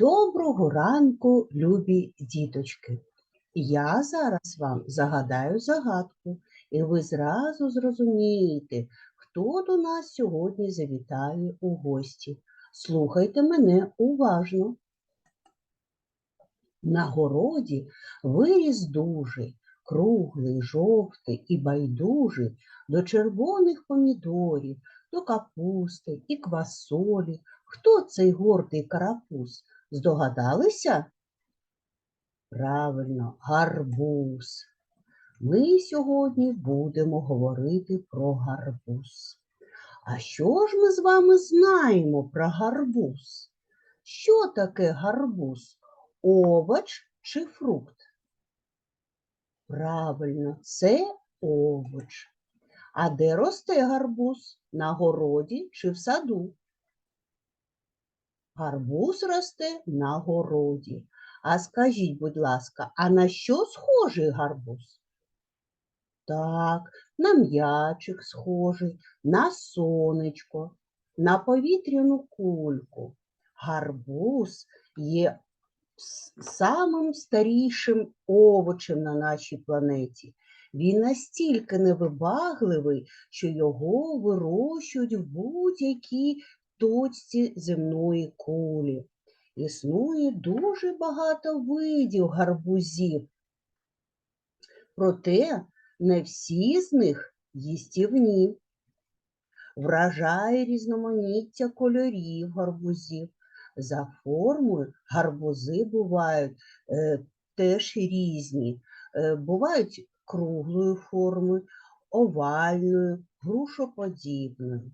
Доброго ранку, любі діточки. Я зараз вам загадаю загадку, і ви зразу зрозумієте, хто до нас сьогодні завітає у гості. Слухайте мене уважно. На городі виріс дужий, круглий, жовтий і байдужий до червоних помідорів, до капусти і квасолі. Хто цей гордий карапуз? Здогадалися? Правильно, гарбуз. Ми сьогодні будемо говорити про гарбуз. А що ж ми з вами знаємо про гарбуз? Що таке гарбуз? Овоч чи фрукт? Правильно, це овоч. А де росте гарбуз? На городі чи в саду? Гарбуз росте на городі. А скажіть, будь ласка, а на що схожий гарбуз? Так, на м'ячик схожий, на сонечко, на повітряну кульку. Гарбуз є самим старішим овочем на нашій планеті. Він настільки невибагливий, що його вирощують в будь-якій точці земної кулі. Існує дуже багато видів гарбузів. Проте не всі з них їстівні. Вражає різноманіття кольорів гарбузів. За формою гарбузи бувають е, теж різні. Е, бувають круглої форми, овальної, грушоподібної.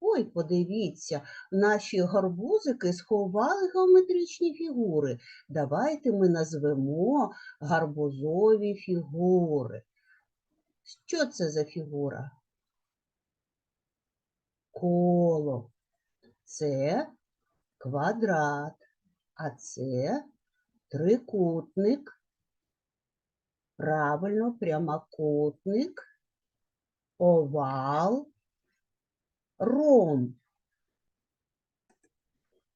Ой, подивіться, наші гарбузики сховали геометричні фігури. Давайте ми назвемо гарбузові фігури. Що це за фігура? Коло. Це квадрат, а це трикутник. Правильно, прямокутник, овал, ром.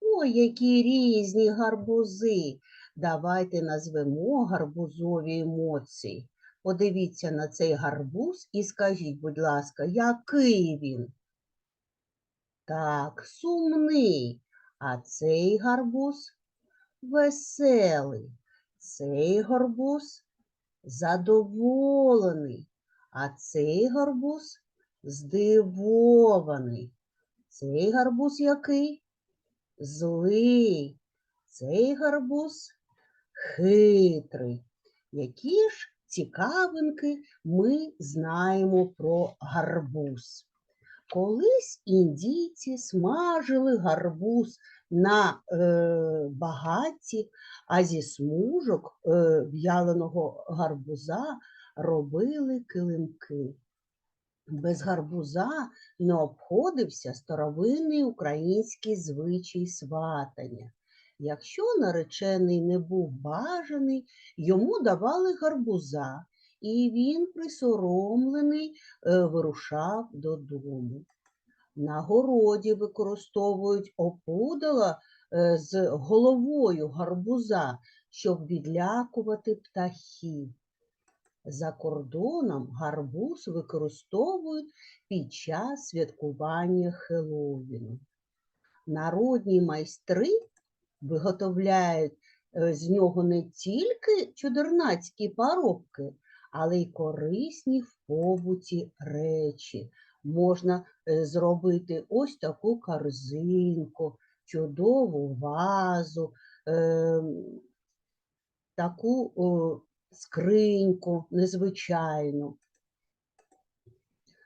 Ой, які різні гарбузи. Давайте назвемо гарбузові емоції. Подивіться на цей гарбуз і скажіть, будь ласка, який він? Так, сумний. А цей гарбуз веселий. Цей гарбуз задоволений. А цей гарбуз здивований. Цей гарбуз який? Злий. Цей гарбуз хитрий. Які ж цікавинки ми знаємо про гарбуз? Колись індійці смажили гарбуз на е, багатті, а зі смужок е, в'яленого гарбуза робили килимки. Без гарбуза не обходився старовинний український звичай сватання. Якщо наречений не був бажаний, йому давали гарбуза, і він, присоромлений, е, вирушав додому. На городі використовують опудала е, з головою гарбуза, щоб відлякувати птахів. За кордоном гарбуз використовують під час святкування Хеллоуіну. Народні майстри виготовляють е, з нього не тільки чудернацькі поробки, але й корисні в побуті речі. Можна е, зробити ось таку корзинку, чудову вазу, е, таку скриньку незвичайну.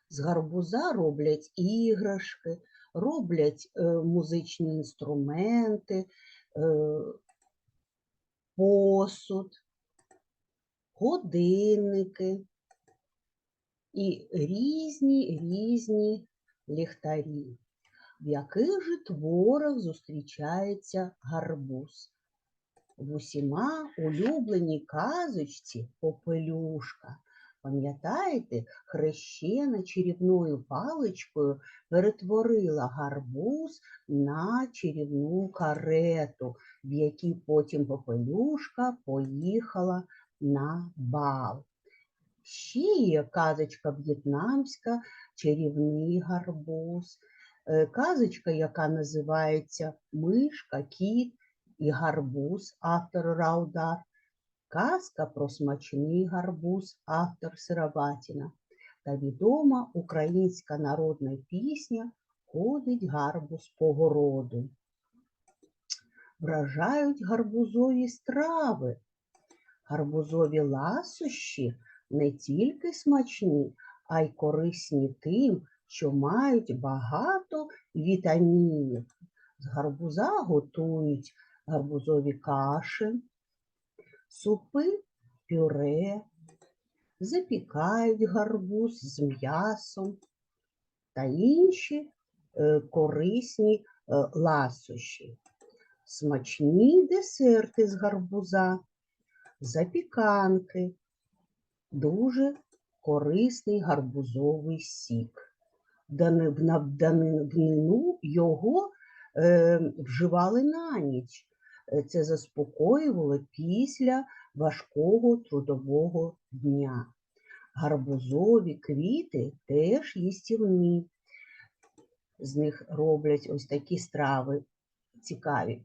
З гарбуза роблять іграшки, роблять е, музичні інструменти, е, посуд, годинники і різні різні ліхтарі. В яких же творах зустрічається гарбуз? В усіма улюбленій казочці Попелюшка. Пам'ятаєте, хрещена чарівною паличкою перетворила гарбуз на чарівну карету, в якій потім попелюшка поїхала на бал. Ще є казочка в'єтнамська, чарівний гарбуз, е, казочка, яка називається Мишка, кіт і гарбуз, автор Раудар, казка про смачний гарбуз, автор Сиробатіна та відома українська народна пісня Ходить гарбуз по городу. Вражають гарбузові страви. Гарбузові ласощі не тільки смачні, а й корисні тим, що мають багато вітамінів. З гарбуза готують гарбузові каші, супи, пюре, запікають гарбуз з м'ясом та інші е, корисні е, ласощі. Смачні десерти з гарбуза, запіканки, дуже корисний гарбузовий сік. Дани- в на- його е, вживали на ніч. Е, Це заспокоювало після важкого трудового дня. Гарбузові квіти теж їстівні. З них роблять ось такі страви цікаві.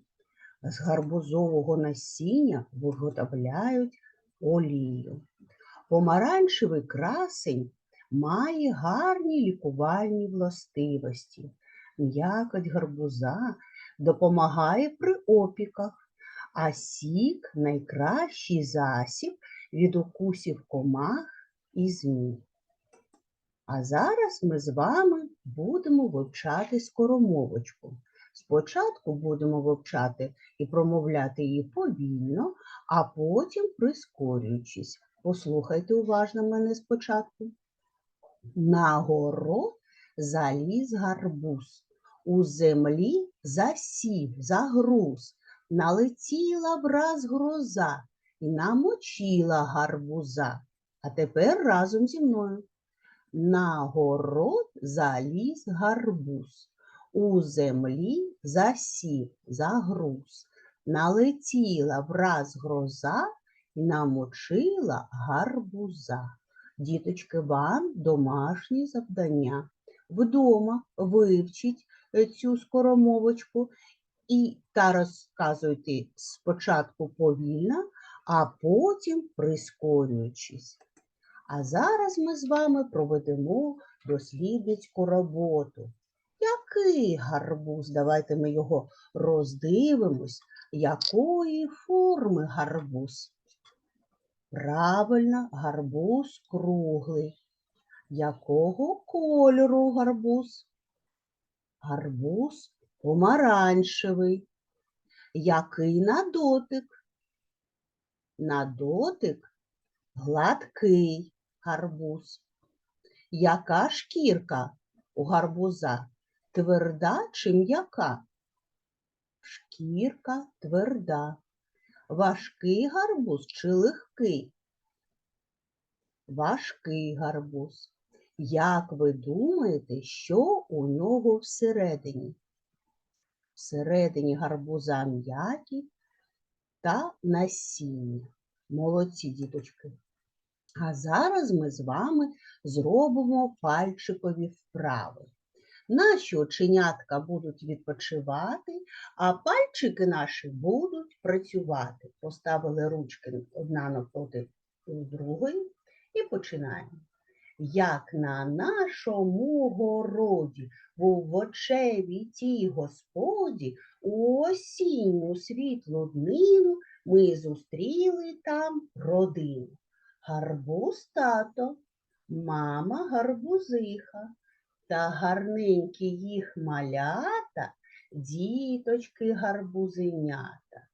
З гарбузового насіння виготовляють олію. Помаранчевий красень має гарні лікувальні властивості. М'якоть гарбуза допомагає при опіках, а сік найкращий засіб від укусів комах і змій. А зараз ми з вами будемо вивчати скоромовочку. Спочатку будемо вивчати і промовляти її повільно, а потім прискорюючись. Послухайте уважно мене спочатку. На город заліз гарбуз, у землі засів, загруз, налетіла враз гроза і намочила гарбуза. А тепер разом зі мною. На город заліз гарбуз, у землі засів, загруз, налетіла враз гроза і намочила гарбуза. Діточки, вам домашні завдання. Вдома вивчіть цю скоромовочку і та розказуйте спочатку повільно, а потім прискорюючись. А зараз ми з вами проведемо дослідницьку роботу. Який гарбуз? Давайте ми його роздивимось. Якої форми гарбуз? Правильно, гарбуз круглий. Якого кольору гарбуз? Гарбуз помаранчевий. Який на дотик? На дотик гладкий гарбуз. Яка шкірка у гарбуза? Тверда чи м'яка? Шкірка тверда. Важкий гарбуз чи легкий? Важкий гарбуз. Як ви думаєте, що у нього всередині? Всередині гарбуза м'які та насіння. Молодці, діточки. А зараз ми з вами зробимо пальчикові вправи. Наші оченятка будуть відпочивати, а пальчики наші будуть працювати. Поставили ручки одна навпроти другої і починаємо. Як на нашому городі в очеві тій господі, у осінню світлу днину ми зустріли там родину. Гарбуз тато, мама гарбузиха та гарненькі їх малята, діточки гарбузенята.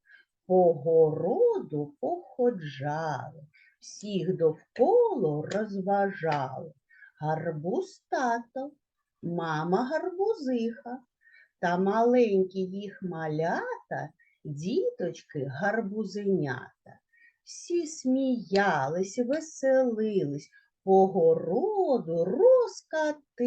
По городу походжали, всіх довкола розважали. Гарбуз тато, мама гарбузиха та маленькі їх малята, діточки гарбузенята. Всі сміялись, веселились, по городу розкатились.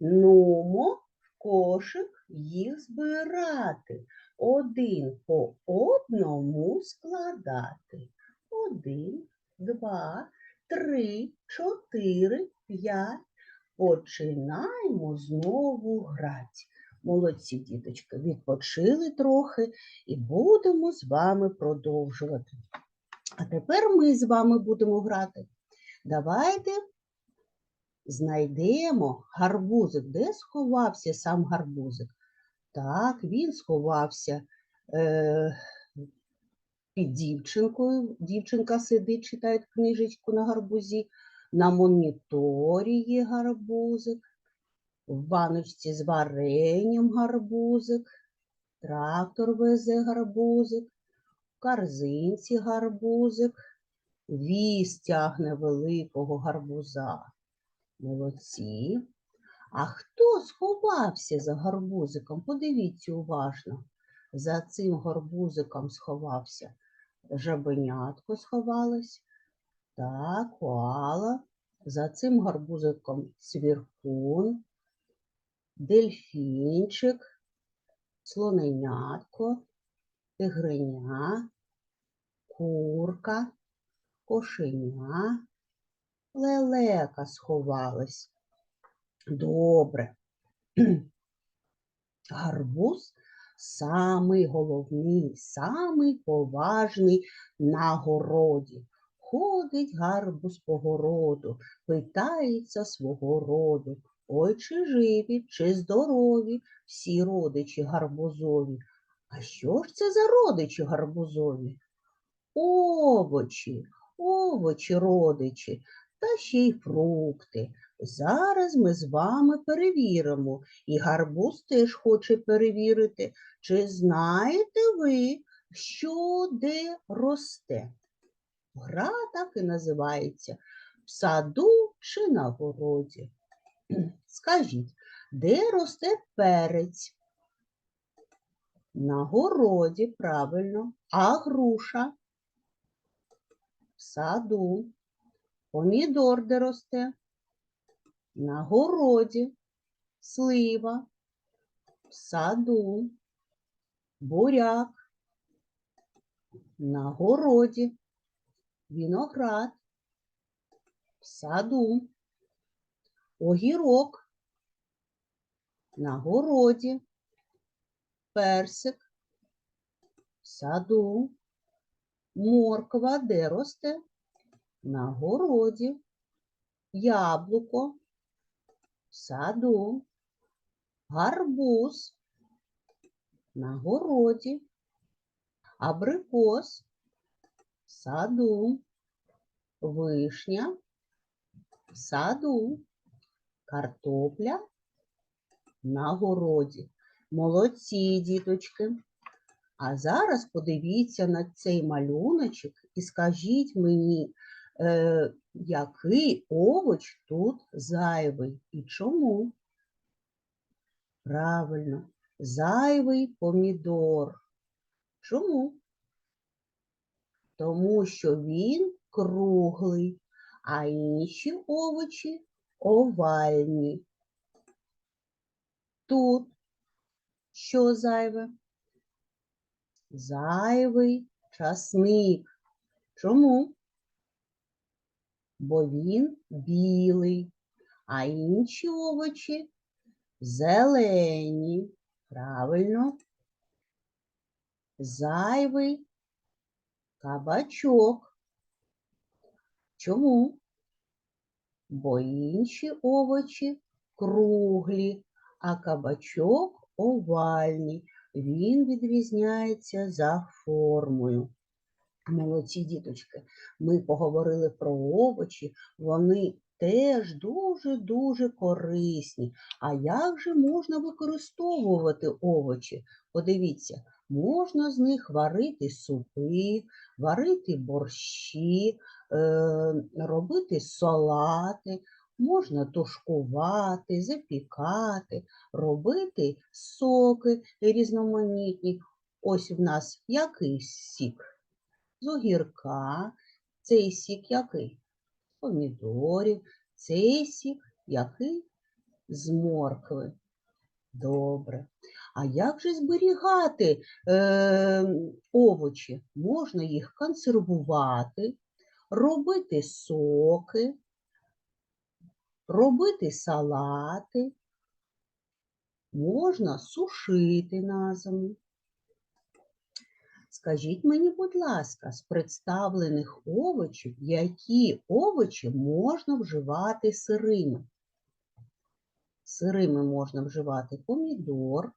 Нумо в кошик їх збирати, один по одному складати. Один, два, три, чотири, п'ять. Починаємо знову грати. Молодці, діточки, відпочили трохи і будемо з вами продовжувати. А тепер ми з вами будемо грати. Давайте знайдемо гарбузик. Де сховався сам гарбузик? Так, він сховався е, під дівчинкою. Дівчинка сидить, читає книжечку на гарбузі. На моніторі є гарбузик. В баночці з варенням гарбузик. Трактор везе гарбузик. В корзинці гарбузик. Віз тягне великого гарбуза. Молодці. А хто сховався за гарбузиком? Подивіться уважно. За цим гарбузиком сховався. Жабенятко сховалось. Так, коала. За цим гарбузиком свіркун, дельфінчик, слоненятко, тигриня, курка, кошеня, лелека сховалась. Добре. Гарбуз самий головний, самий поважний на городі. Ходить гарбуз по городу, питається свого роду. Ой, чи живі, чи здорові всі родичі гарбузові. А що ж це за родичі гарбузові? Овочі, овочі родичі, та ще й фрукти. Зараз ми з вами перевіримо, і гарбуз теж хоче перевірити, чи знаєте ви, що де росте. Гра так і називається в саду чи на городі. Скажіть, де росте перець? На городі, правильно, а груша? В саду. Помідор де росте? На городі, слива, в саду, буряк, на городі, виноград, в саду, огірок, на городі, персик, в саду, морква де росте? На городі, яблуко, в саду, гарбуз, на городі, абрикос, в саду, вишня, в саду, картопля на городі. Молодці, діточки. А зараз подивіться на цей малюночок і скажіть мені, який овоч тут зайвий і чому? Правильно, зайвий помідор. Чому? Тому що він круглий, а інші овочі овальні. Тут що зайве? Зайвий часник. Чому? Бо він білий, а інші овочі зелені. Правильно. Зайвий кабачок. Чому? Бо інші овочі круглі, а кабачок овальний. Він відрізняється за формою. Молодці діточки, ми поговорили про овочі, вони теж дуже-дуже корисні. А як же можна використовувати овочі? Подивіться, можна з них варити супи, варити борщі, е, робити салати, можна тушкувати, запікати, робити соки різноманітні. Ось в нас який сік? З огірка. Цей сік який? помідорів, цей сік, який з моркви. Добре. А як же зберігати е, овочі? Можна їх консервувати, робити соки, робити салати, можна сушити на зиму. Скажіть мені, будь ласка, з представлених овочів, які овочі можна вживати сирими? Сирими можна вживати помідор,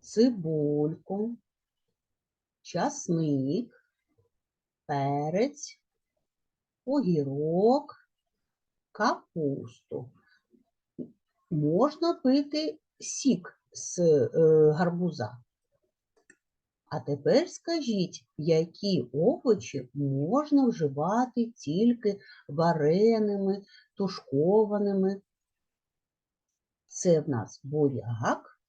цибульку, часник, перець, огірок, капусту. Можна пити сік з е, гарбуза. А тепер скажіть, які овочі можна вживати тільки вареними, тушкованими? Це в нас буряк,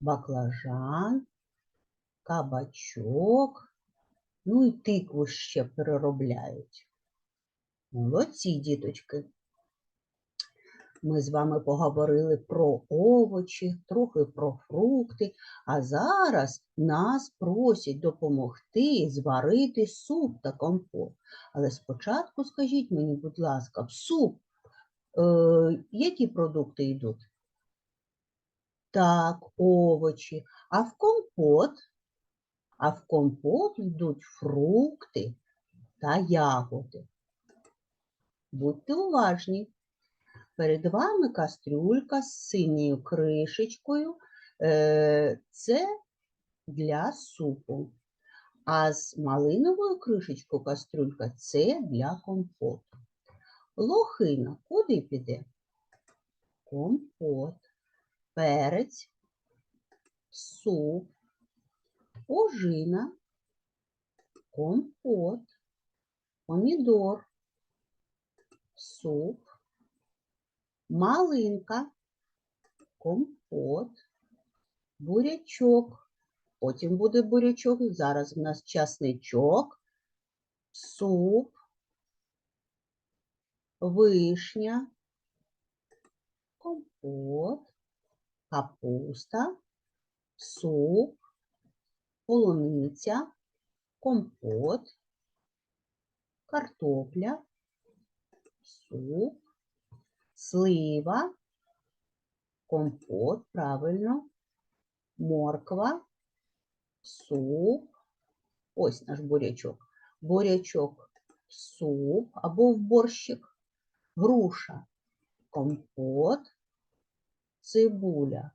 баклажан, кабачок, ну і тикву ще переробляють. Молодці, діточки. Ми з вами поговорили про овочі, трохи про фрукти, а зараз нас просять допомогти зварити суп та компот. Але спочатку скажіть мені, будь ласка, в суп е, які продукти йдуть? Так, овочі. А в компот? А в компот йдуть фрукти та ягоди. Будьте уважні. Перед вами кастрюлька з синьою кришечкою. Е, Це для супу. А з малиновою кришечкою кастрюлька це для компоту. Лохина куди піде? Компот, перець, суп, ожина, компот, помідор, суп, малинка, компот, бурячок. Потім буде бурячок. Зараз в нас часничок, суп, вишня, компот, капуста, суп, полуниця, компот, картопля, суп, слива, компот, правильно, морква, суп, ось наш бурячок, бурячок, суп або в борщик, груша, компот, цибуля,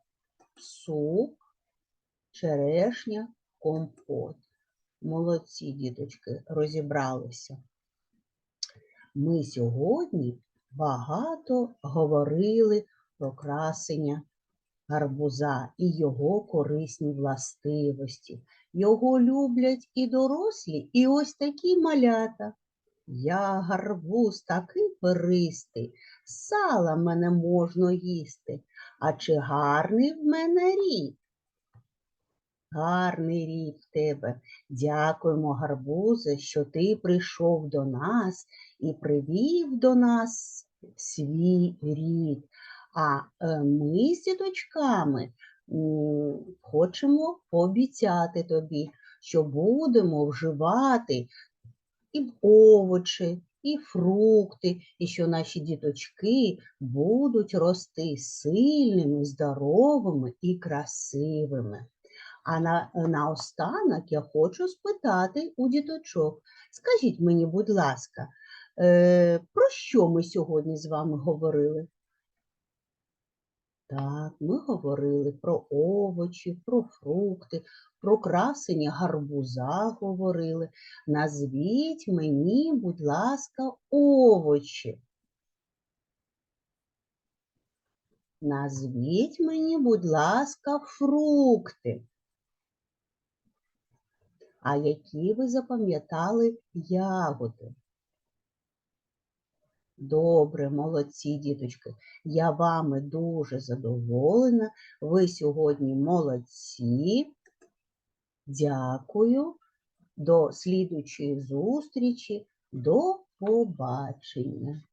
суп, черешня, компот. Молодці, діточки, розібралися. Ми сьогодні багато говорили про красення гарбуза і його корисні властивості. Його люблять і дорослі, і ось такі малята. Я гарбуз такий перистий, сала мене можна їсти. А чи гарний в мене рік? Гарний рік тебе. Дякуємо, гарбузе, що ти прийшов до нас і привів до нас свій рід. А е, ми з діточками хочемо пообіцяти тобі, що будемо вживати і овочі, і фрукти, і що наші діточки будуть рости сильними, здоровими і красивими. А на, наостанок я хочу спитати у діточок. Скажіть мені, будь ласка, про що ми сьогодні з вами говорили? Так, ми говорили про овочі, про фрукти, про красення гарбуза говорили. Назвіть мені, будь ласка, овочі. Назвіть мені, будь ласка, фрукти. А які ви запам'ятали ягоди? Добре, молодці, діточки. Я вами дуже задоволена. Ви сьогодні молодці. Дякую. До слідуючої зустрічі. До побачення.